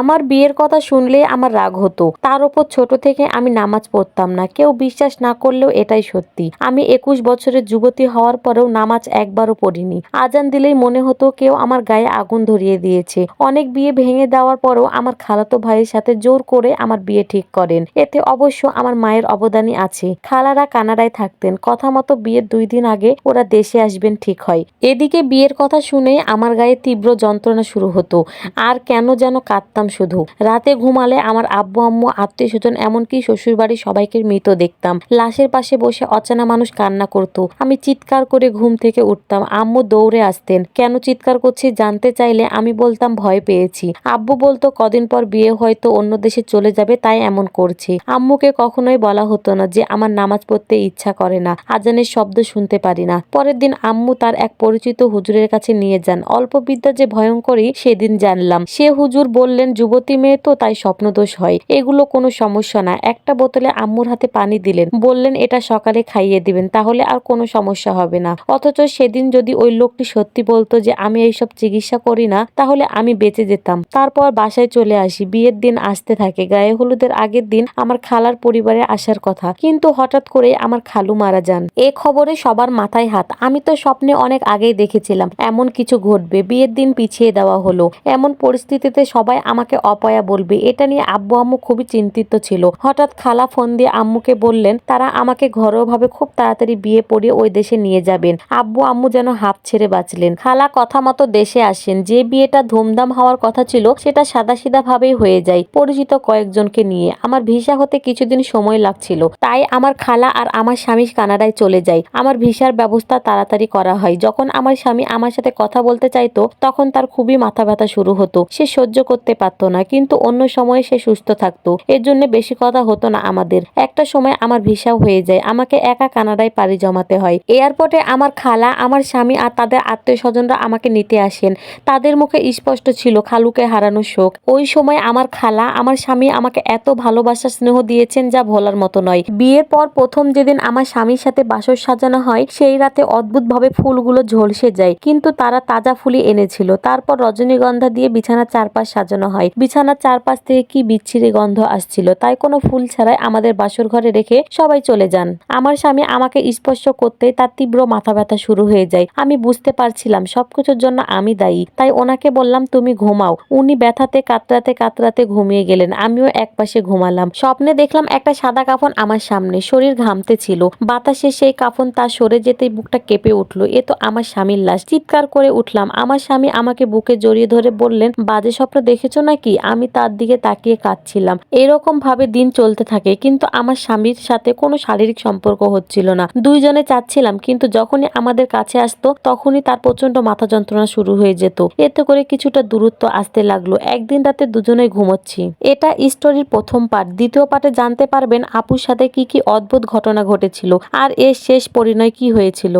আমার বিয়ের কথা শুনলে আমার রাগ হতো। তার ওপর ছোট থেকে আমি নামাজ পড়তাম না। কেউ বিশ্বাস না করলেও এটাই সত্যি। আমি একুশ বছরের যুবতী হওয়ার পরেও নামাজ একবারও পড়িনি। আজান দিলেই মনে হতো কেউ আমার গায়ে আগুন ধরিয়ে দিয়েছে। অনেক বিয়ে ভেঙে দেওয়ার পরেও আমার খালাতো ভাইয়ের সাথে জোর করে আমার বিয়ে ঠিক করেন। এতে অবশ্য আমার মায়ের অবদানই আছে। খালারা কানাডায় থাকতেন। কথা মতো বিয়ের দুই দিন আগে ওরা দেশে আসবেন ঠিক হয়। এদিকে বিয়ের কথা শুনে আমার গায়ে তীব্র যন্ত্রণা শুরু হতো। আর কেন যেন কাঁদতাম শুধু। রাতে ঘুমালে আমার আব্বু, আম্মু, আত্মীয় স্বজন এমনকি শ্বশুরবাড়ির সবাইকে মৃত দেখতাম। লাশের পাশে বসে অচেনা মানুষ কান্না করত। আমি চিৎকার করে ঘুম থেকে উঠতাম। আম্মু দৌড়ে আসতেন। কেন চিৎকার করছি জানতে চাইলে আমি বলতাম ভয় পেয়েছি। আব্বু বলতো, কদিন পর বিয়ে হয়তো অন্য দেশে চলে যাবে, তাই এমন করছে। আম্মুকে কখনোই বলা হতো না যে আমার নামাজ পড়তে ইচ্ছা করে না। আজানের শব্দ শুনতে পারি না। পরের দিন আম্মু তার এক পরিচিত হুজুরের কাছে নিয়ে যান। অল্প বিদ্যা যে ভয়ঙ্করই সেদিন জানলাম। সে হুজুর বললেন যুবতী মেয়ে তো তাই স্বপ্নদোষ হয়। এগুলো কোনো সমস্যা না। একটা বোতলে আম্মুর হাতে পানি দিলেন। বললেন, এটা সকালে খাইয়ে দিবেন, তাহলে আর কোনো সমস্যা হবে না। অথচ সেদিন যদি ওই লোকটি সত্যি বলতো যে, আমি এইসব চিকিৎসা করি না, তাহলে আমি বেঁচে যেতাম। তারপর বাসায় চলে আসি। বিয়ের দিন আসতে থাকে। গায়ে হলুদের আগের দিন আমার খালার পরিবারে আসার কথা। কিন্তু হঠাৎ করে আমার খালু মারা যান। এ খবরে সবার মাথায় হাত। আমি তো স্বপ্নে অনেক আগেই দেখেছিলাম। এমন কিছু ঘটবে। বিয়ের দিন পিছিয়ে দেওয়া হলো। এমন পরিস্থিতিতে সবাই আমাকে অপয়া বলবে। এটা নিয়ে আব্বু আম্মু খুবই চিন্তিত ছিল। হঠাৎ খালা ফোন দিয়ে আম্মুকে বললেন, তারা আমাকে ঘরোয়াভাবে খুব তাড়াতাড়ি বিয়ে পড়িয়ে ওই দেশে নিয়ে যাবেন। আব্বু আম্মু যেন হাফ ছেড়ে বাঁচলেন। খালা কথা মতো দেশে আসেন। যে বিয়েটা ধুমধাম হওয়ার কথা ছিল, সেটা সাদাসিধা ভাবেই হয়ে যায় পরিচিত কয়েকজনকে নিয়ে। আমার ভিসা হতে কিছুদিন সময় লাগছিল। তাই আমার খালা আর আমার স্বামী কানাডায় চলে যায়। আমার ভিসার ব্যবস্থা তাড়াতাড়ি করা হয়। যখন আমার স্বামী আমার সাথে কথা বলতে চাইতো, তখন তার খুবই মাথা ব্যথা শুরু হতো। সে সহ্য করতে পারতো না, কিন্তু অন্য সময়ে সে সুস্থ থাকতো। এর জন্য বেশি কথা হতো না আমাদের। একটা সময় আমার ভিসাও হয়ে যায়, আমাকে একা কানাডায় পাড়ি জমাতে হয়। এয়ারপোর্টে আমার খালা, আমার স্বামী আর তাদের আত্মীয় স্বজনরা আমাকে নিতে আসেন। তাদের মুখে স্পষ্ট ছিল খালুকে হারানোর শোক। ওই সময় আমার খালা, আমার স্বামী আমাকে এত ভালোবাসা, স্নেহ দিয়েছেন যা ভোলার মতো নয়। বিয়ের পর প্রথম যেদিন আমার স্বামীর সাথে বাসর সাজানো হয়, সেই রাতে অদ্ভুতভাবে ফুলগুলো ঝলসে যায়, কিন্তু তারা তাজা ফুলই এনেছিল। তারপর রজনীগন্ধা দিয়ে বিছানার চারপাশ সাজানো হয়। বিছানার চারপাশ থেকে কি বিচ্ছিরি গন্ধ আসছিল? তাই কোনো ফুল ছাড়াই আমাদের বাসর ঘরে রেখে সবাই চলে যান। আমার স্বামী আমাকে স্পর্শ করতে তার তীব্র মাথা ব্যথা শুরু হয়ে যায়। আমি বুঝতে পারছিলাম সবকিছুর জন্য আমি দায়ী। তাই ওনাকে বললাম, তুমি ঘুমাও। উনি ব্যথাতে কাতরাতে কাতরাতে ঘুমিয়ে গেলেন। আমিও একপাশে ঘুমালাম। স্বপ্নে দেখলাম একটা সাদা কাফন আমার সামনে। শরীর ঘামতে ছিল। বাতাসে সেই কাফন তার সরে যেতেই বুকটা কেঁপে উঠল। এ তো আমার স্বামীর লাশ। চিৎকার করে উঠলাম। আমার স্বামী আমাকে বুকে জড়িয়ে ধরে বললেন, বাজে স্বপ্ন দেখেছ নাকি আমি তার দিকে তাকিয়ে কাঁদছিলাম। এরকম ভাবে দিন চলতে থাকে, কিন্তু আমার স্বামীর সাথে কোনো শারীরিক সম্পর্ক হচ্ছিল না। দুইজনে চাচ্ছিলাম, কিন্তু যখনই আমাদের কাছে আসতো, তখনই তার প্রচণ্ড মাথা যন্ত্রণা শুরু হয়ে যেত। এতে করে কিছুটা দূরত্ব আসতে লাগল। একদিন রাতে দুজনেই ঘুমোচ্ছি। এটা স্টোরির প্রথম পার্ট দ্বিতীয় পার্টে জানতে পারবেন আপুর সাথে কি কি অদ্ভুত ঘটনা ঘটেছিল, আর এর শেষ পরিণয় কি হয়েছিল।